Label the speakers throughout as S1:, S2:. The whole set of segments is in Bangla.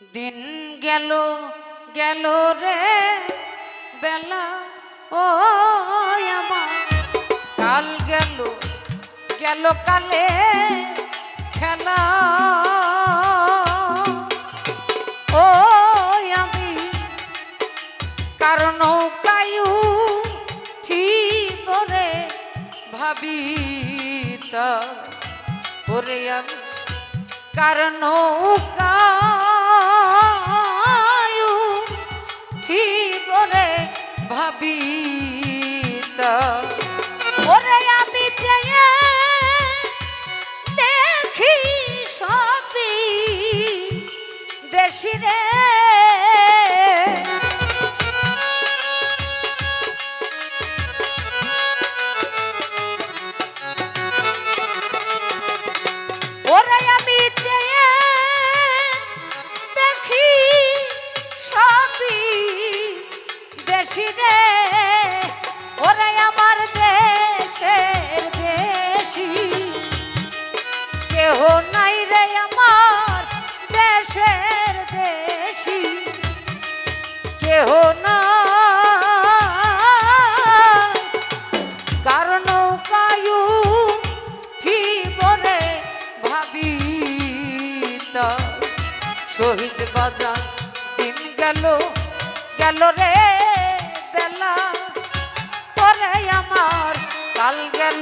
S1: দিন গেল গেল রে বেলা। ও আমার, কাল গেল গেল কালে খেলা। ও আমি কারণ কায়ু ঠিক করে ভাবি তা ওরে আমি কারণ কায়ু ঠিক করে ভাবি তা ওরে আমি চেয়ে দেখি সবই দেশি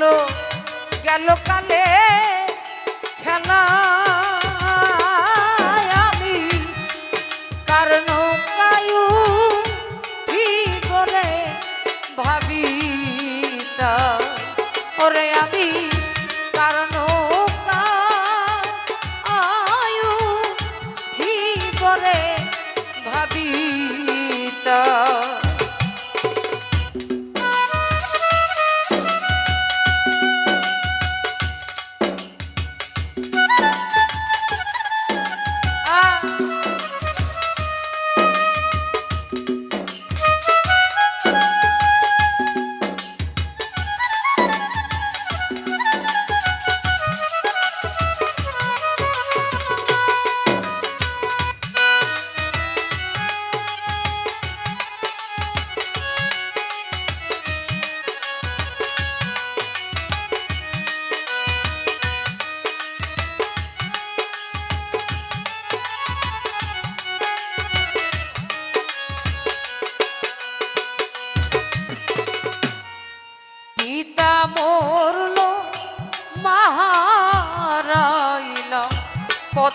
S1: গেল গেল কালে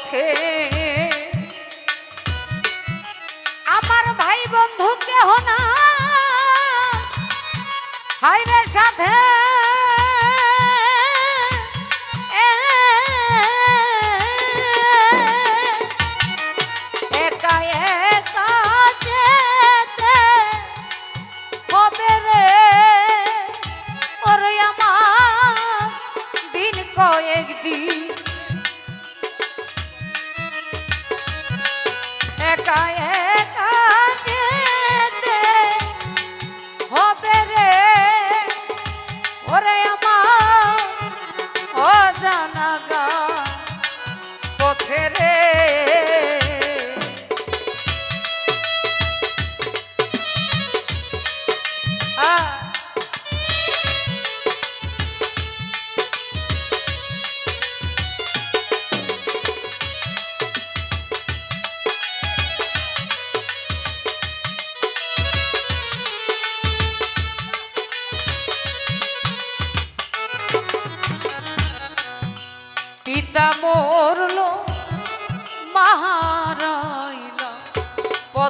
S1: পথে আমার ভাই বন্ধু কেহ না। হাইরে সাথে একা guy.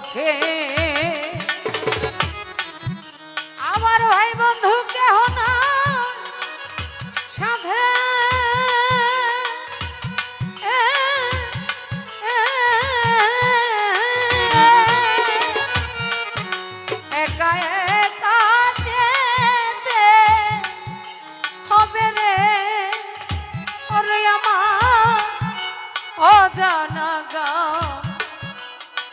S1: পথে আমার ভাই বন্ধু কেহ না সাধে? অজানা গা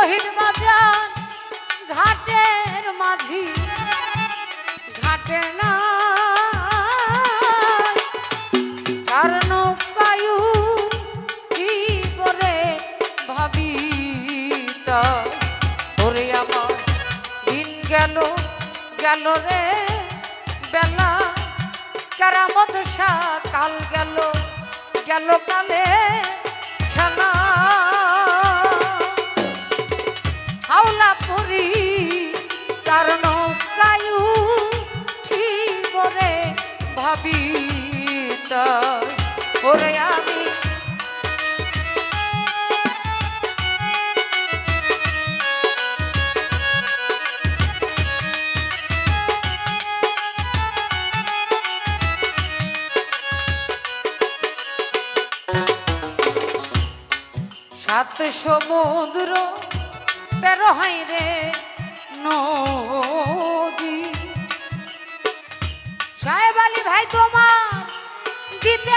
S1: শহীদ বাজার ঘাটের মাঝি ঘাটের না কারণ কায়ু কি করে ভাবি ওরে আমার দিন গেল গেল রে বেলা। কেরামত শাহ কাল গেল গেল কালে ভাবি তাই ওরে আমি সাত সমুদ্র তেরো হাই রে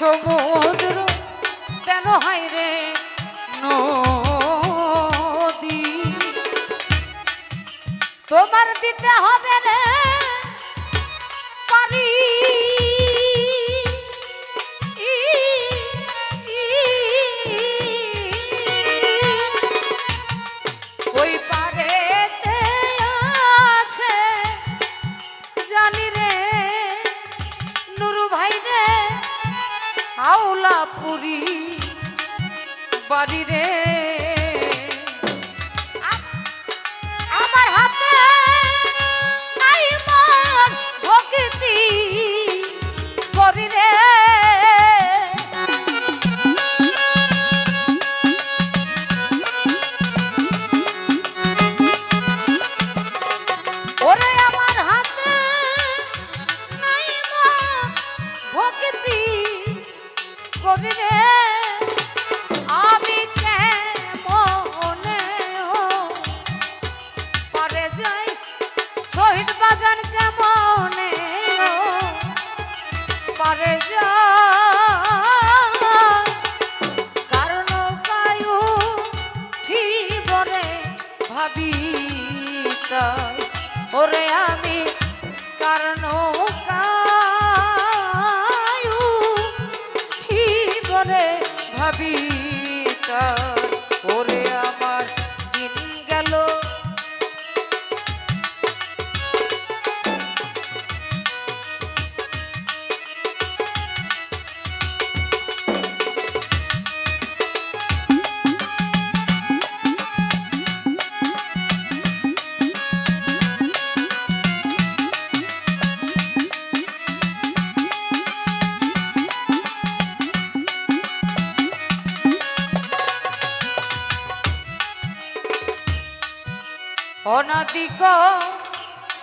S1: সমুদ্র কেন হয় রে নদী? তোমার দিতে হবে রে পুরি বাড়ি রে। ওরে আমি কারণ অনাদিক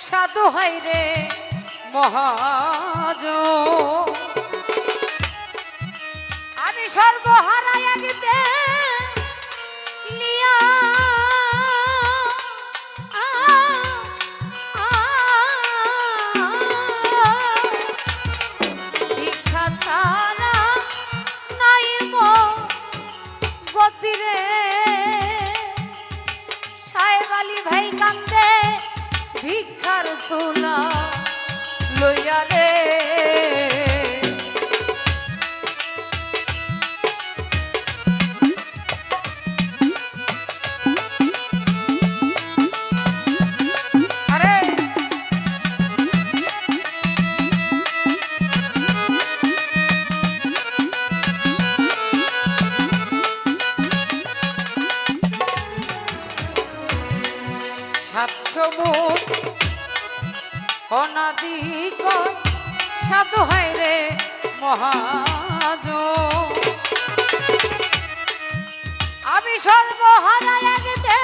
S1: সাধু হাই রে মহাজ। আমি সর্বহারাইয়া গেতে লিয়া নাই গতিরে সাহেব ভাই কান্দে ভিক্ষার তুলা লইয়া রে। মুখ সাধু হয় রে মহাজ আমি সর্বহারা একদে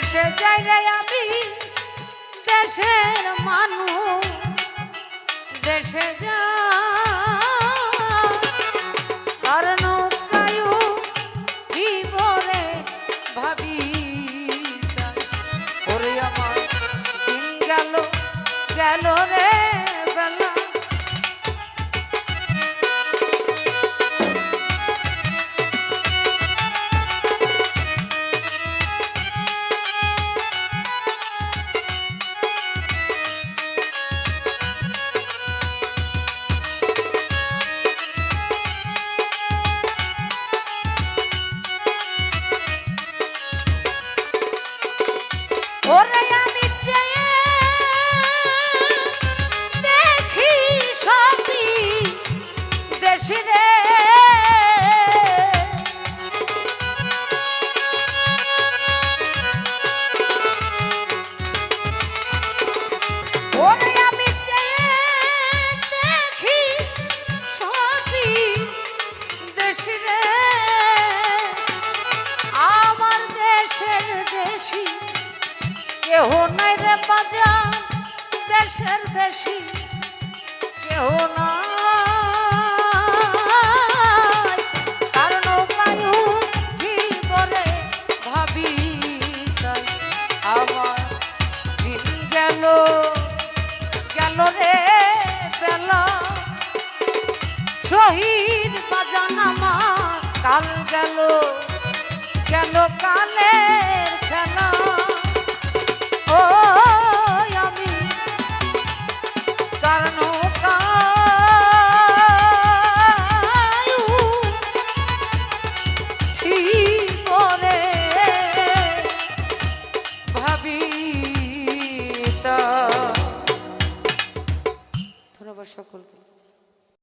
S1: দেশে যাই রে আমি, দেশের মানুষ, দেশে যা। আর নৌকায়ু জীবনে ভাবি ওরে আমার গেল গেল রে। কেহ নাই রে বাজান দেশের দেশি কেহ বেলা শহীদ বাজান আমার কাল গেল গেল কালে